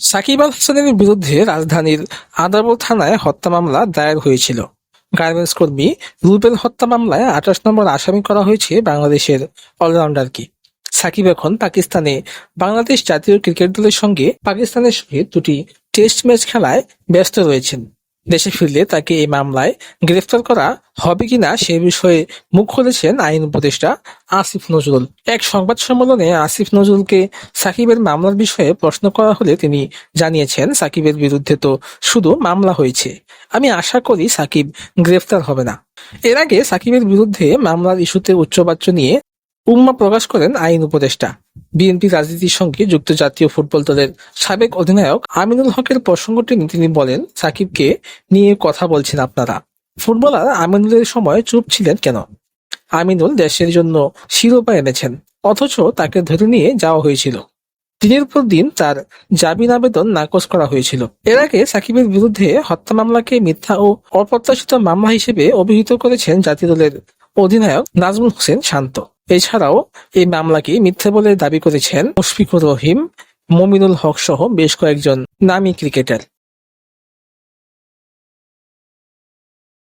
সাকিব আল হাসানের বিরুদ্ধে রাজধানীর আদাবর থানায় হত্যা মামলা দায়ের হয়েছিল। গার্মেন্টস কর্মী রুবেল হত্যা মামলায় আঠাশ নম্বর আসামি করা হয়েছে বাংলাদেশের অলরাউন্ডারকে। সাকিব এখন পাকিস্তানে বাংলাদেশ জাতীয় ক্রিকেট দলের সঙ্গে পাকিস্তানের সঙ্গে দুটি টেস্ট ম্যাচ খেলায় ব্যস্ত রয়েছেন। দেশে ফিরলে তাকে এই মামলায় গ্রেফতার করা হবে কিনা সে বিষয়ে মুখ খুলেছেন আইন উপদেষ্টা আসিফ নজরুল। এক সংবাদ সম্মেলনে আসিফ নজরুলকে সাকিবের মামলার বিষয়ে প্রশ্ন করা হলে তিনি জানিয়েছেন, সাকিবের বিরুদ্ধে তো শুধু মামলা হয়েছে। আমি আশা করি সাকিব গ্রেফতার হবে না। এর আগে সাকিবের বিরুদ্ধে মামলার ইস্যুতে উচ্চবাচ্য নিয়ে উম্মা প্রকাশ করেন আইন উপদেষ্টা। বিএনপি রাজনীতির সঙ্গে যুক্ত জাতীয় ফুটবল দলের সাবেক অধিনায়ক আমিনুল হকের প্রসঙ্গটি তিনি বলেন, সাকিবকে নিয়ে কথা বলছেন আপনারা। ফুটবলার আমিনুলের সময় চুপ ছিলেন কেন? আমিনুল দেশের জন্য শিরোপা এনেছেন, অথচ তাকে ধরে নিয়ে যাওয়া হয়েছিল। দিনের পর দিন তার জামিন আবেদন নাকচ করা হয়েছিল। এর আগে সাকিবের বিরুদ্ধে হত্যা মামলাকে মিথ্যা ও অপ্রত্যাশিত মামলা হিসেবে অভিহিত করেছেন জাতীয় দলের অধিনায়ক নাজমুল হোসেন শান্ত। এছাড়াও এই মামলাকে মিথ্যে বলে দাবি করেছেন মুশফিকুর রহিম, মমিনুল হক সহ বেশ কয়েকজন নামী ক্রিকেটার।